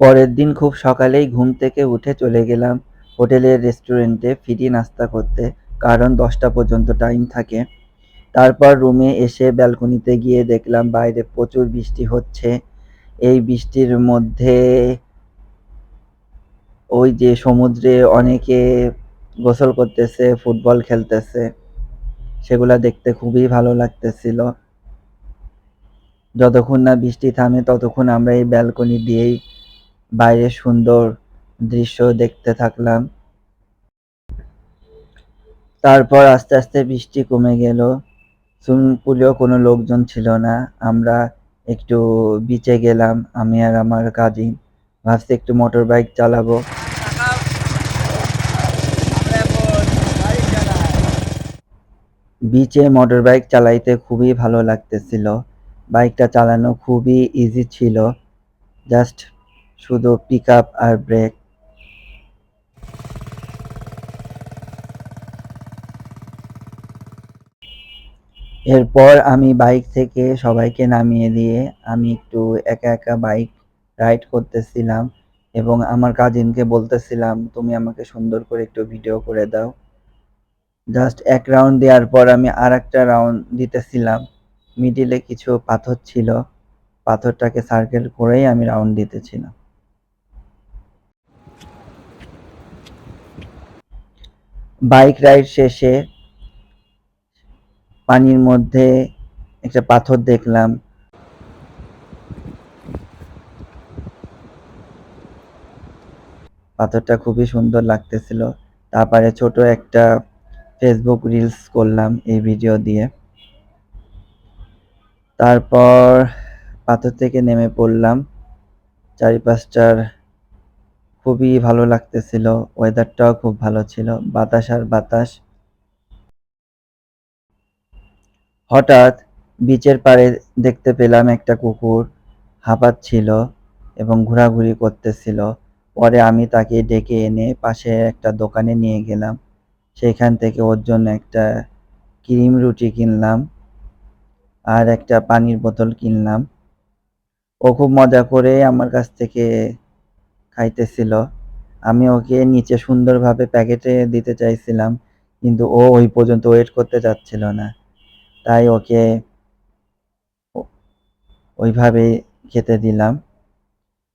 পরের দিন খুব সকালেই ঘুম থেকে উঠে চলে গেলাম হোটেলের রেস্টুরেন্টে ফ্রি নাস্তা করতে, কারণ দশটা পর্যন্ত টাইম থাকে। তারপর রুমে এসে ব্যালকনিতে গিয়ে দেখলাম বাইরে প্রচুর বৃষ্টি হচ্ছে। এই বৃষ্টির মধ্যে ওই যে সমুদ্রে অনেকে গোসল করতেছে, ফুটবল খেলতেছে, সেগুলা দেখতে খুবই ভালো লাগতেছিল। যতক্ষণ না বৃষ্টি থামে ততক্ষণ আমরা এই ব্যালকনি দিয়েই বাইরের সুন্দর দৃশ্য দেখতে থাকলাম। তারপর আস্তে আস্তে বৃষ্টি কমে গেল। সুইমিং পুলেও কোনো লোকজন ছিল না। আমরা একটু বিচে গেলাম, আমি আর আমার কাজিন ভাবছি একটু মোটর বাইক চালাবো। বিচে মোটর বাইক চালাইতে খুবই ভালো লাগতেছিল। বাইকটা চালানো খুবই ইজি ছিল। জাস্ট শুধু পিক আপ আর ব্রেক এরপর আমি বাইক থেকে সবাইকে নামিয়ে দিয়ে আমি একটু একা একা বাইক রাইড করতেছিলাম এবং আমার কাজিনকে বলতেছিলাম, তুমি আমাকে সুন্দর করে একটু ভিডিও করে দাও। জাস্ট এক রাউন্ড দেওয়ার পর আমি আর একটা রাউন্ড দিতেছিলাম মিডিলে কিছু পাথর ছিল। পাথরটাকে সার্কেল করেই আমি রাউন্ড দিতেছিলাম। বাইক রাইড শেষে পানির মধ্যে একটা পাথর দেখলাম। পাথরটা খুবই সুন্দর লাগতেছিল। তারপরে ছোট একটা ফেসবুক রিলস করলাম এই ভিডিও দিয়ে। তারপর পাথর থেকে নেমে পড়লাম। চারিপাশটার খুবই ভালো লাগতেছিল ওয়েদারটাও খুব ভালো ছিল, বাতাস আর বাতাস। হঠাৎ বিচের পাড়ে দেখতে পেলাম একটা কুকুর হাঁপাচ্ছিল এবং ঘোরাঘুরি করতেছিল। পরে আমি তাকে ডেকে এনে পাশে একটা দোকানে নিয়ে গেলাম। সেখান থেকে ওর জন্য একটা ক্রিম রুটি কিনলাম আর একটা পানির বোতল কিনলাম। ও খুব মজা করে আমার কাছ থেকে খাইতেছিল। আমি ওকে নিচে সুন্দরভাবে প্যাকেটে দিতে চাইছিলাম, কিন্তু ও ওই পর্যন্ত ওয়েট করতে চাচ্ছিল না। তাই ওকে ওইভাবে খেতে দিলাম।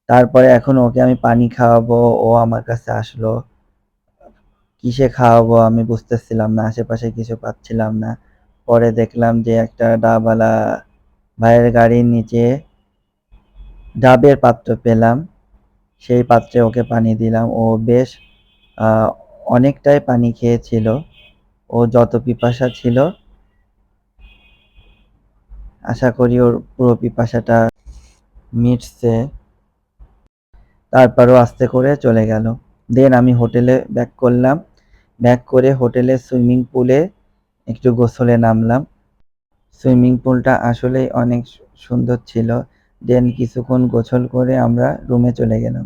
তারপরে এখন ওকে আমি পানি খাওয়াবো, ও আমার কাছে আসলো। কিসে খাওয়াবো আমি বুঝতেছিলাম না, আশেপাশে কিছু পাচ্ছিলাম না। পরে দেখলাম যে একটা ডাবওয়ালা ভাইয়ের গাড়ির নিচে ডাবের পাত্র পেলাম। সেই পাত্রে ওকে পানি দিলাম। ও বেশ অনেকটাই পানি খেয়েছিল। ও যত পিপাসা ছিল, আশা করি ওর পুরো পিপাসাটা মিটছে। তারপরও আস্তে করে চলে গেল। দেন আমি হোটেলে ব্যাক করলাম। ব্যাক করে হোটেলে সুইমিং পুলে একটু গোসলে নামলাম। সুইমিং পুলটা আসলেই অনেক সুন্দর ছিল। দেন কিছুক্ষণ গোসল করে আমরা রুমে চলে গেলাম।